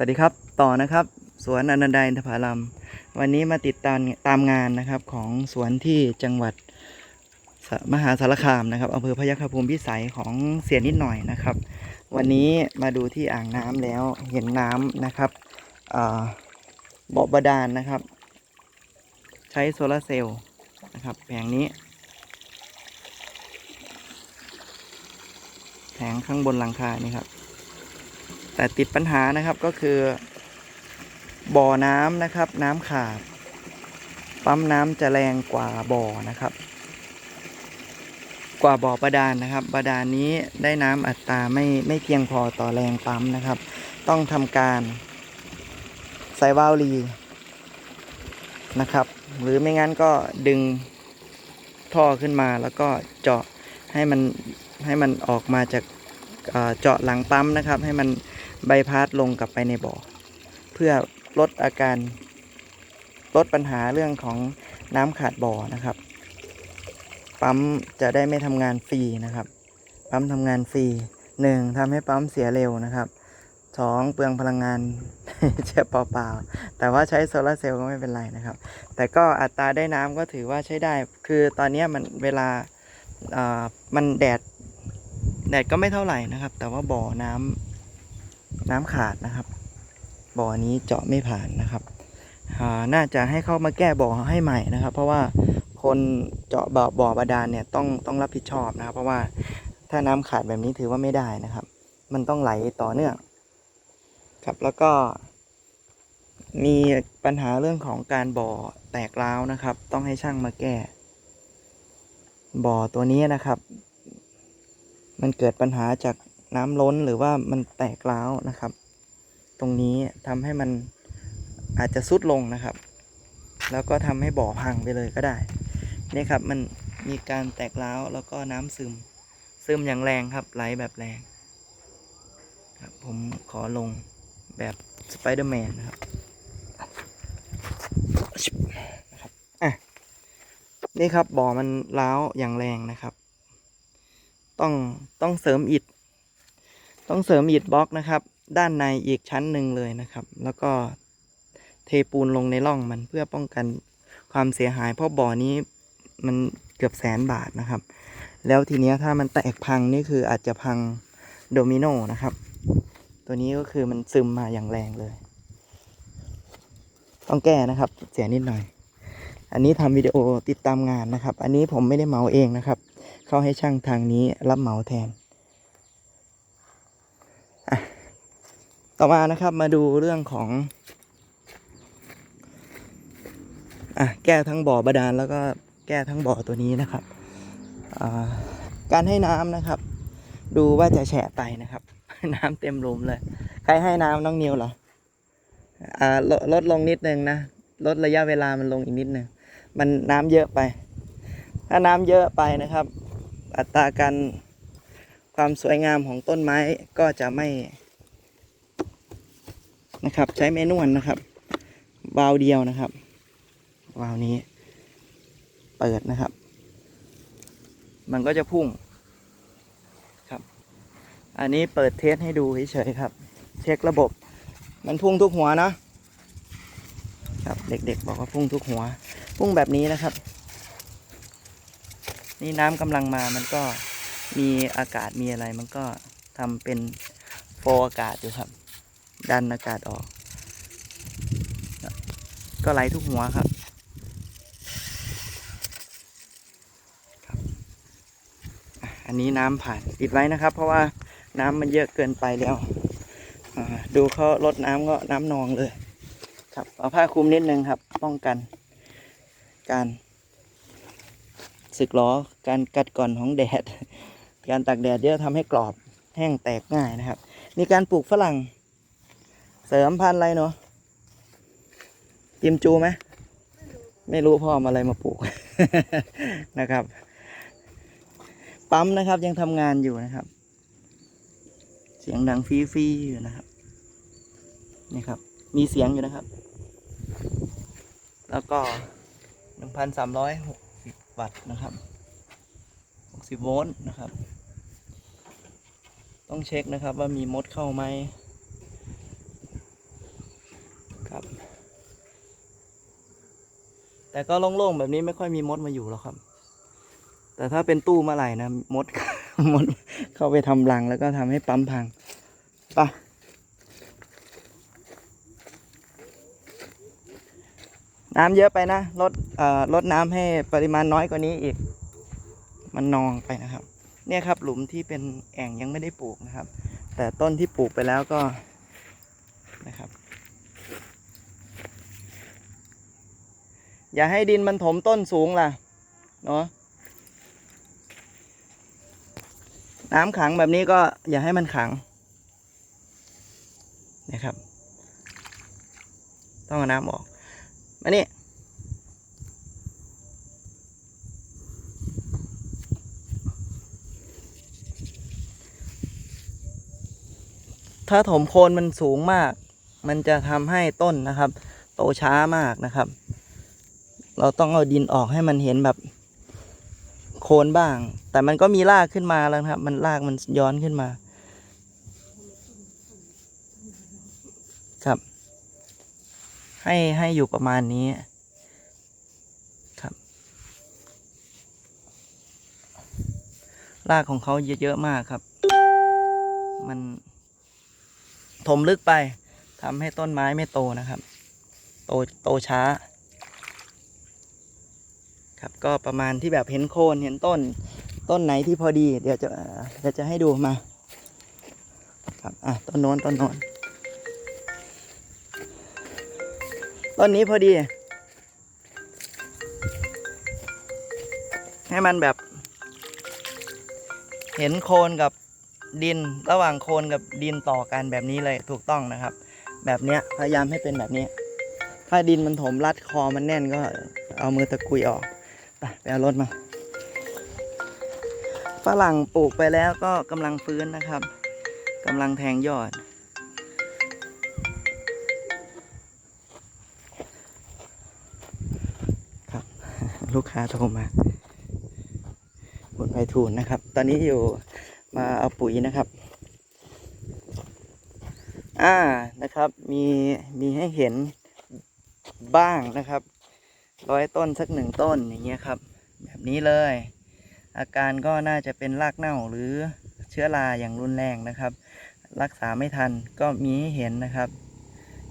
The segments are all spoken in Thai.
สวัสดีครับต่อนะครับ สวนอนันดาอินทผลัม วันนี้มาติดตามตามงานนะครับของสวนที่จังหวัดมหาสารคามนะครับอำเภอพยัคฆภูมิพิสัยของเสียนิดหน่อยนะครับ วันนี้มาดูที่อ่างน้ำแล้วเห็นน้ำนะครับอ่าบ่อบาดาลนะครับ ใช้โซลาร์เซลล์นะครับแผงนี้ แผงข้างบนหลังคานี่ครับ แต่ติดปัญหานะครับก็คือ บ่อน้ำนะครับ น้ำขาด ปั๊มน้ำจะแรงกว่าบ่อนะครับ กว่าบ่อบาดาลนะครับบาดาลนี้ได้น้ำอัตราไม่ไม่เพียงพอต่อแรงปั๊มนะครับ ต้องทำการใส่วาล์วลีนะครับ หรือไม่งั้นก็ดึงท่อขึ้นมาแล้วก็เจาะให้มันให้มันออกมาจากเจาะหลังปั๊มนะครับ ให้มัน ใบพาสลงกลับไปในบ่อ เพื่อลดอาการลดปัญหาเรื่องของน้ำขาดบ่อนะครับ ปั๊มจะได้ไม่ทำงานฟรีนะครับ ปั๊มทำงานฟรีหนึ่งทำให้ปั๊มเสียเร็วนะครับสองเปลืองพลังงานเช่เปล่าๆ แต่ว่าใช้โซลาร์เซลล์ก็ไม่เป็นไรนะครับ แต่ก็อัตราได้น้ำก็ถือว่าใช้ได้ คือตอนนี้มันเวลาอ่ามันแดด แดดก็ไม่เท่าไหร่นะครับ แต่ว่าบ่อน้ำ น้ำขาดนะครับ บ่อนี้เจาะไม่ผ่านนะครับน่าจะให้เข้ามาแก้บ่อให้ใหม่นะครับ เพราะว่าคนเจาะบ่อบ่อบาดาลเนี่ยต้องต้องรับผิดชอบนะครับ เพราะว่าถ้าน้ำขาดแบบนี้ถือว่าไม่ได้นะครับ มันต้องไหลต่อเนื่อง ครับแล้วก็ มีปัญหาเรื่องของการบ่อแตกร้าวนะครับ ต้องให้ช่างมาแก้ บ่อตัวนี้นะครับ มันเกิดปัญหาจาก น้ำล้นหรือว่ามันแตกร้าวนะครับ ตรงนี้ทำให้มันอาจจะซุดลงนะครับ แล้วก็ทำให้บ่อพังไปเลยก็ได้นี่ครับมันมีการแตกร้าวแล้วก็น้ำซึม ซึมอย่างแรงครับไหลแบบแรงครับผมขอลงแบบสไปเดอร์แมนนะครับนะครับอะนี่ครับบ่อมันร้าวอย่างแรงนะครับ ต้องต้องเสริมอิฐ ต้องเสริมอิฐบล็อกนะครับ ด้านในอีกชั้นหนึ่งเลยนะครับ แล้วก็เทปูนลงในร่องมันเพื่อป้องกันความเสียหาย เพราะบ่อนี้มันเกือบแสนบาทนะครับ แล้วทีเนี้ยถ้ามันแตกพังนี่คืออาจจะพังโดมิโนนะครับ ตัวนี้ก็คือมันซึมมาอย่างแรงเลย ต้องแก้นะครับเสียนิดหน่อย อันนี้ทำวิดีโอติดตามงานนะครับ อันนี้ผมไม่ได้เหมาเองนะครับ เขาให้ช่างทางนี้รับเหมาแทน ต่อมานะครับมาดูเรื่องของอะแก้ทั้งบ่อบาดาลแล้วก็แก้ทั้งบ่อตัวนี้นะครับ การให้น้ำนะครับ ดูว่าจะแฉะไปนะครับ น้ำเต็มลุมเลย ใครให้น้ำน้องนิวเหรออ่าลดลดลงนิดนึงนะลดระยะเวลามันลงอีกนิดนึงมันน้ำเยอะไป ถ้าน้ำเยอะไปนะครับ อัตราการ ความสวยงามของต้นไม้ก็จะไม่นะครับ ใช้เมนวลนะครับวาล์วเดียวนะครับวาล์วนี้ เปิดนะครับ มันก็จะพุ่งครับ อันนี้เปิดเทสให้ดูเฉยๆครับ เช็คระบบ มันพุ่งทุกหัวนะครับ เด็กๆ บอกว่าพุ่งทุกหัว พุ่งแบบนี้นะครับ นี่น้ำกำลังมามันก็ มีอากาศมีอะไรมันก็ทำเป็นโฟอากาศอยู่ครับ ดันอากาศออก ก็ไหลทุกหัวครับอันนี้น้ำผ่านปิดไว้นะครับ เพราะว่าน้ำมันเยอะเกินไปแล้วดูเขาลดน้ำก็น้ำนองเลย ครับเอาผ้าคลุมนิดนึงครับ ป้องกัน การสึกล้อการกัดก่อนของแดด การตากแดดเยอะทำให้กรอบแห้งแตกง่ายนะครับ มีการปลูกฝรั่ง เสริมพันธุ์อะไรเนาะกิมจูไหมไม่รู้พ่อเอาอะไรมาปลูกนะครับ ปั๊มนะครับยังทำงานอยู่นะครับ เสียงดังฟีฟีอยู่นะครับนี่ครับ มีเสียงอยู่นะครับ แล้วก็หนึ่งพันสามร้อยหก60วัตต์นะครับ60โวลต์นะครับ ต้องเช็คนะครับว่ามีมดเข้าไหมครับ แต่ก็โล่งๆแบบนี้ไม่ค่อยมีมดมาอยู่หรอกครับ แต่ถ้าเป็นตู้มื่อไหร่นะมดมดเข้าไปทำรังแล้วก็ทำให้ปั๊มพังไปน้ำเยอะไปนะลดเอ่อลดน้ำให้ปริมาณน้อยกว่านี้อีก มันนองไปนะครับ เนี่ยครับหลุมที่เป็นแอ่งยังไม่ได้ปลูกนะครับ แต่ต้นที่ปลูกไปแล้วก็นะครับ อย่าให้ดินมันถมต้นสูงล่ะเนาะน้ำขังแบบนี้ก็อย่าให้มันขังนะครับ ต้องเอาน้ำออกมานี่ ถ้าถมโคนมันสูงมาก มันจะทำให้ต้นนะครับ โตช้ามากนะครับ เราต้องเอาดินออกให้มันเห็นแบบโคนบ้าง แต่มันก็มีรากขึ้นมาแล้วครับ มันรากมันย้อนขึ้นมา ครับ ให้ให้อยู่ประมาณนี้ครับ รากของเขาเยอะๆมากครับ มัน ถมลึกไปทำให้ต้นไม้ไม่โตนะครับ โตโตช้า ครับก็ประมาณที่แบบเห็นโคนเห็นต้น ต้นไหนที่พอดี เดี๋ยวจะเอ่อเดี๋ยวจะให้ดูมา ครับอะต้นโน้นต้นโน้นต้นนี้พอดี ให้มันแบบ เห็นโคนกับ ดินระหว่างโคนกับดินต่อกันแบบนี้เลยถูกต้องนะครับ แบบเนี้ยพยายามให้เป็นแบบนี้ ถ้าดินมันถมรัดคอมันแน่นก็เอามือตะกุยออกไปไปเอารถมาฝรั่งปลูกไปแล้วก็กำลังฟื้นนะครับกำลังแทงยอด ครับ ลูกค้าโทรมาคุณไพฑูรย์นะครับ ตอนนี้อยู่ มาเอาปุ๋ยนะครับ อ่านะครับมีมีให้เห็นบ้างนะครับ ร้อยต้นสักหนึ่งต้นอย่างเงี้ยครับ แบบนี้เลย อาการก็น่าจะเป็นรากเน่าหรือเชื้อราอย่างรุนแรงนะครับ รักษาไม่ทันก็มีให้เห็นนะครับ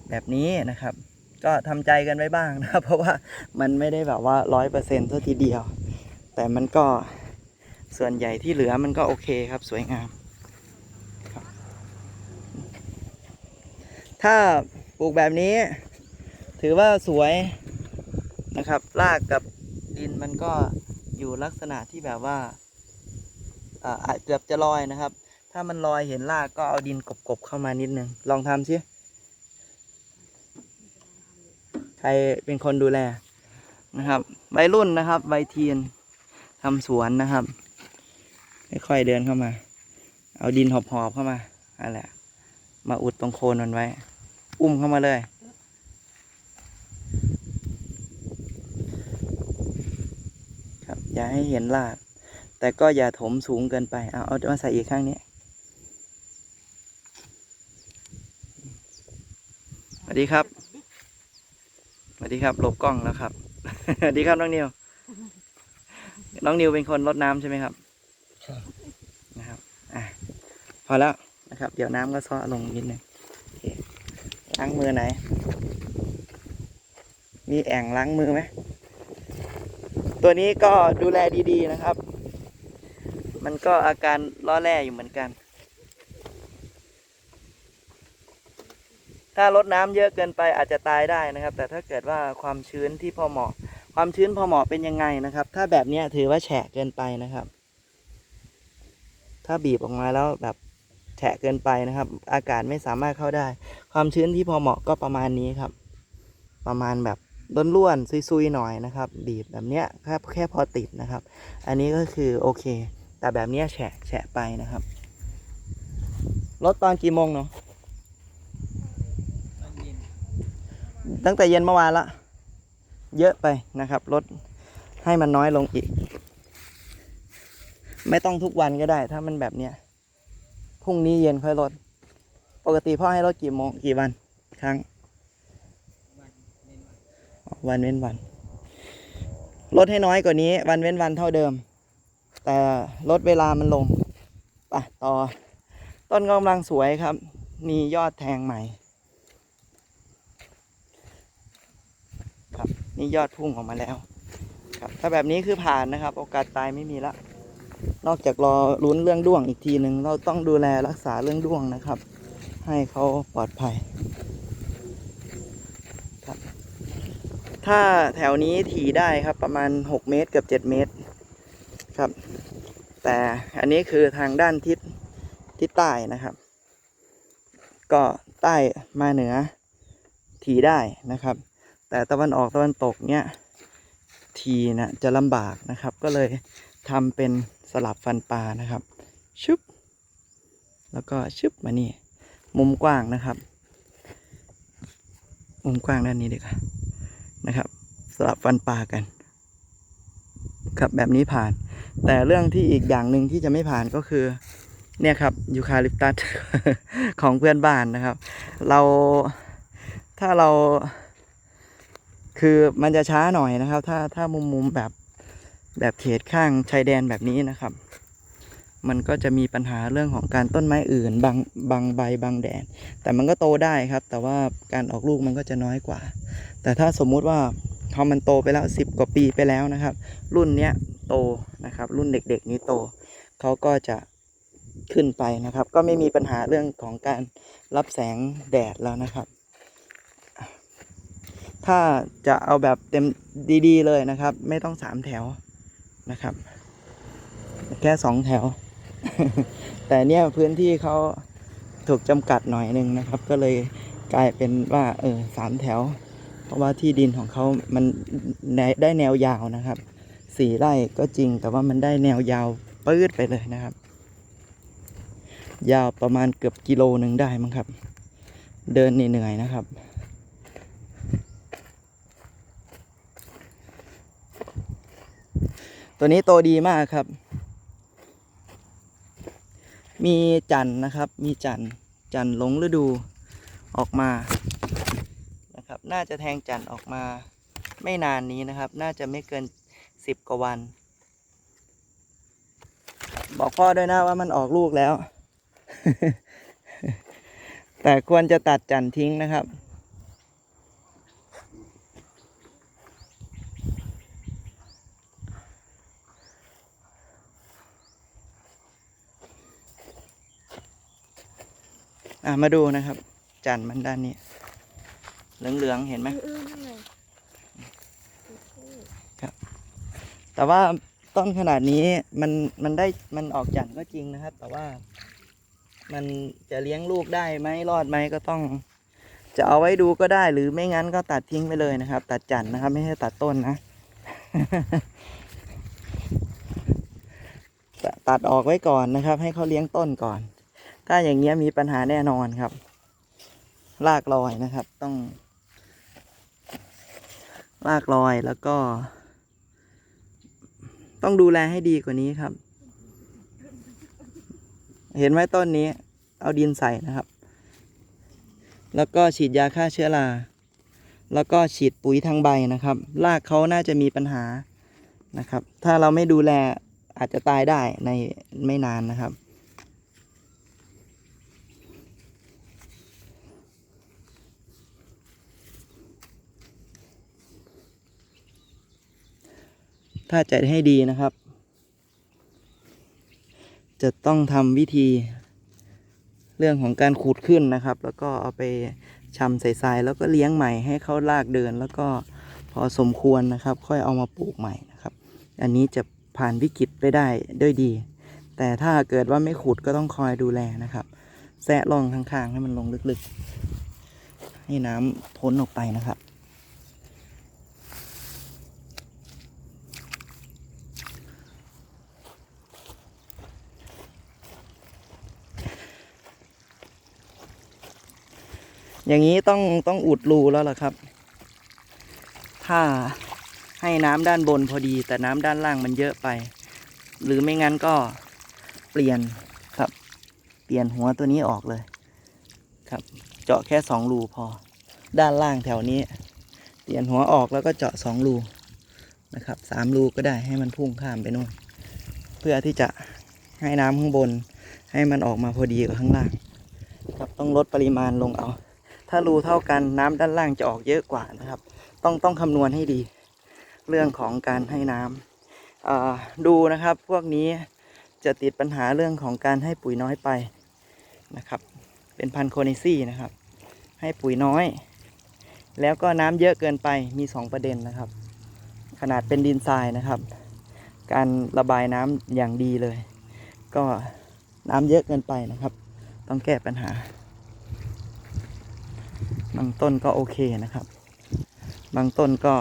แบบนี้นะครับ ก็ทำใจกันไว้บ้างนะครับเพราะว่ามันไม่ได้แบบว่าร้อยเปอร์เซ็นต์ทีเดียว แต่มันก็ ส่วนใหญ่ที่เหลือมันก็โอเคครับสวยงามครับ ถ้าปลูกแบบนี้ ถือว่าสวยนะครับรากกับดินมันก็อยู่ลักษณะที่แบบว่าอาจเกือบจะลอยนะครับ ถ้ามันลอยเห็นรากก็เอาดินกบๆเข้ามานิดนึง ลองทำสิใครเป็นคนดูแลนะครับวัยรุ่นนะครับวัยทีนทำสวนนะครับ ค่อยๆเดินเข้ามา เอาดินหอบๆเข้ามานั่นแหละ มาอุดตรงโคนมันไว้ อุ้มเข้ามาเลยครับอย่าให้เห็นรากแต่ก็อย่าถมสูงเกินไป เอาเอามาใส่อีกข้างนี้สวัสดีครับสวัสดีครับหลบกล้องแล้วครับสวัสดีครับน้องนิว น้องนิวเป็นคนรดน้ำใช่ไหมครับ นะครับอะพอแล้วนะครับ เดี๋ยวน้ำก็ซ้อลงนิดนึงล้างมือไหน มีแอ่งล้างมือไหม ตัวนี้ก็ดูแลดีๆนะครับ มันก็อาการล่อแร่อยู่เหมือนกัน ถ้าลดน้ำเยอะเกินไปอาจจะตายได้นะครับ แต่ถ้าเกิดว่าความชื้นที่พอเหมาะ ความชื้นพอเหมาะเป็นยังไงนะครับ ถ้าแบบนี้ถือว่าแฉะเกินไปนะครับ ถ้าบีบออกมาแล้วแบบแฉะเกินไปนะครับ อากาศไม่สามารถเข้าได้ ความชื้นที่พอเหมาะก็ประมาณนี้ครับ ประมาณแบบล้วนๆซุยๆหน่อยนะครับ บีบแบบเนี้ยแค่แค่พอติดนะครับ อันนี้ก็คือโอเค แต่แบบเนี้ยแฉะแฉะไปนะครับรถตอนกี่โมงเนาะตั้งแต่เย็นเมื่อวานละ เยอะไปนะครับลดให้มันน้อยลงอีก ไม่ต้องทุกวันก็ได้ ถ้ามันแบบเนี้ยพรุ่งนี้เย็นค่อยลด ปกติพ่อให้ลดกี่โมงกี่วัน ครั้ง วันเว้นวันลดให้น้อยกว่านี้ วันเว้นวันเท่าเดิม แต่ลดเวลามันลงไปต่อ ต้นกำลังสวยครับ มียอดแทงใหม่ ครับนี่ยอดพุ่งออกมาแล้ว ครับ ถ้าแบบนี้คือผ่านนะครับ โอกาสตายไม่มีละ นอกจากรอลุ้นเรื่องด้วงอีกทีหนึ่งเราต้องดูแลรักษาเรื่องด้วงนะครับ ให้เขาปลอดภัยครับ ถ้าแถวนี้ถี่ได้ครับประมาณ 6 เมตรเกือบ7 เมตรครับ แต่อันนี้คือทางด้านทิศทิศใต้นะครับ ก็ใต้มาเหนือถี่ได้นะครับ แต่ตะวันออกตะวันตกเนี้ยทีนะจะลำบากนะครับก็เลย ทำเป็นสลับฟันปลานะครับ ชึบ แล้วก็ชึบมานี่ มุมกว้างนะครับ มุมกว้างด้านนี้ดีกว่านะครับ สลับฟันปลากัน ครับแบบนี้ผ่าน แต่เรื่องที่อีกอย่างหนึ่งที่จะไม่ผ่านก็คือ เนี่ยครับยูคาลิปตัสของเพื่อนบ้านนะครับ เราถ้าเรา คือมันจะช้าหน่อยนะครับ ถ้าถ้ามุมมุมแบบ แบบเขตข้างชายแดนแบบนี้นะครับ มันก็จะมีปัญหาเรื่องของการต้นไม้อื่นบางบางใบบางแดดแต่มันก็โตได้ครับ แต่ว่าการออกลูกมันก็จะน้อยกว่า แต่ถ้าสมมุติว่าพอมันโตไปแล้วสิบกว่าปีไปแล้วนะครับ รุ่นเนี้ยโตนะครับ รุ่นเด็กๆนี้โตเขาก็จะขึ้นไปนะครับ ก็ไม่มีปัญหาเรื่องของการรับแสงแดดแล้วนะครับ ถ้าจะเอาแบบเต็มดี ๆ เลยนะครับ ไม่ต้องสามแถว นะครับ แค่สองแถว แต่เนี่ยพื้นที่เขาถูกจำกัดหน่อยหนึ่งนะครับ ก็เลยกลายเป็นว่าเออสามแถว เพราะว่าที่ดินของเขามันได้แนวยาวนะครับสี่ไร่ก็จริง แต่ว่ามันได้แนวยาวปื้ดไปเลยนะครับ ยาวประมาณเกือบกิโลหนึ่งได้มั้งครับ เดินเหนื่อยๆนะครับ ตัวนี้โตดีมากครับ มีจันทร์นะครับ มีจันทร์จันทร์หลงฤดูออกมานะครับ น่าจะแทงจันทร์ออกมาไม่นานนี้นะครับ น่าจะไม่เกินสิบกว่าวัน บอกพ่อด้วยนะว่ามันออกลูกแล้ว แต่ควรจะตัดจันทร์ทิ้งนะครับ อะมาดูนะครับ จันทร์มันด้านนี้ เหลืองๆเห็นไหมเออนั่นไงแต่ว่าต้นขนาดนี้มันมันได้มันออกจันทร์ก็จริงนะครับ แต่ว่า มันจะเลี้ยงลูกได้ไหมรอดไหมก็ต้อง จะเอาไว้ดูก็ได้ หรือไม่งั้นก็ตัดทิ้งไปเลยนะครับ ตัดจันทร์นะครับ ไม่ใช่ตัดต้นนะตตัดออกไว้ก่อนนะครับ ให้เขาเลี้ยงต้นก่อน ถ้าอย่างเงี้ยมีปัญหาแน่นอนครับ ลากลอยนะครับ ต้อง ลากลอยแล้วก็ ต้องดูแลให้ดีกว่านี้ครับ เห็นไหมต้นนี้ เอาดินใส่นะครับ แล้วก็ฉีดยาฆ่าเชื้อราแล้วก็ฉีดปุ๋ยทางใบนะครับ รากเขาน่าจะมีปัญหานะครับ ถ้าเราไม่ดูแลอาจจะตายได้ในไม่นานนะครับ ถ้าจะให้ดีนะครับ จะต้องทำวิธี เรื่องของการขูดขึ้นนะครับ แล้วก็เอาไปชำใส่ทรายแล้วก็เลี้ยงใหม่ให้เขาลากเดิน แล้วก็พอสมควรนะครับ ค่อยเอามาปลูกใหม่นะครับ อันนี้จะผ่านวิกฤตไปได้ด้วยดี แต่ถ้าเกิดว่าไม่ขุดก็ต้องคอยดูแลนะครับแซะลองข้างๆให้มันลงลึกๆ ให้น้ำพ้นออกไปนะครับ อย่างนี้ต้องต้องอุดรูแล้วล่ะครับ ถ้าให้น้ำด้านบนพอดี แต่น้ำด้านล่างมันเยอะไป หรือไม่งั้นก็เปลี่ยนครับ เปลี่ยนหัวตัวนี้ออกเลยครับ เจาะแค่สองรูพอ ด้านล่างแถวนี้ เปลี่ยนหัวออกแล้วก็เจาะสองรูนะครับสามรูก็ได้ให้มันพุ่งข้ามไปนู่น เพื่อที่จะให้น้ำข้างบน ให้มันออกมาพอดีกับข้างล่าง ครับต้องลดปริมาณลงเอา ถ้ารูเท่ากันน้ำด้านล่างจะออกเยอะกว่านะครับ ต้องต้องคำนวณให้ดี เรื่องของการให้น้ำอ่าดูนะครับพวกนี้จะติดปัญหาเรื่องของการให้ปุ๋ยน้อยไปนะครับ เป็นพันโคเนซี่นะครับ ให้ปุ๋ยน้อย แล้วก็น้ำเยอะเกินไปมี 2 ประเด็นนะครับ ขนาดเป็นดินทรายนะครับ การระบายน้ำอย่างดีเลย ก็น้ำเยอะเกินไปนะครับ ต้องแก้ปัญหา บางต้นก็โอเคนะครับ บางต้นก็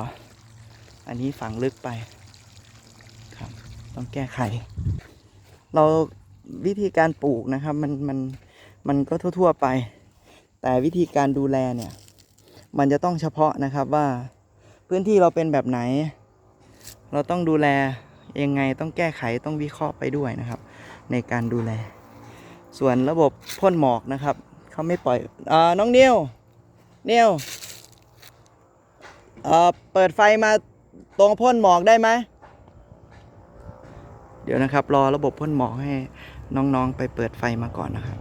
อันนี้ฝังลึกไปครับ ต้องแก้ไข เราวิธีการปลูกนะครับ มันมันมันก็ทั่ว ๆไป แต่วิธีการดูแลเนี่ย มันจะต้องเฉพาะนะครับว่าพื้นที่เราเป็นแบบไหน เราต้องดูแลยังไงต้องแก้ไขต้องวิเคราะห์ไปด้วยนะครับ ในการดูแล ส่วนระบบพ่นหมอกนะครับเขาไม่ปล่อยอ่าน้องเนียว นียวเอ่อเปิดไฟมาตรงพ่นหมอกได้ไหม เดี๋ยวนะครับ รอระบบพ่นหมอกให้น้องๆไปเปิดไฟมาก่อนนะครับ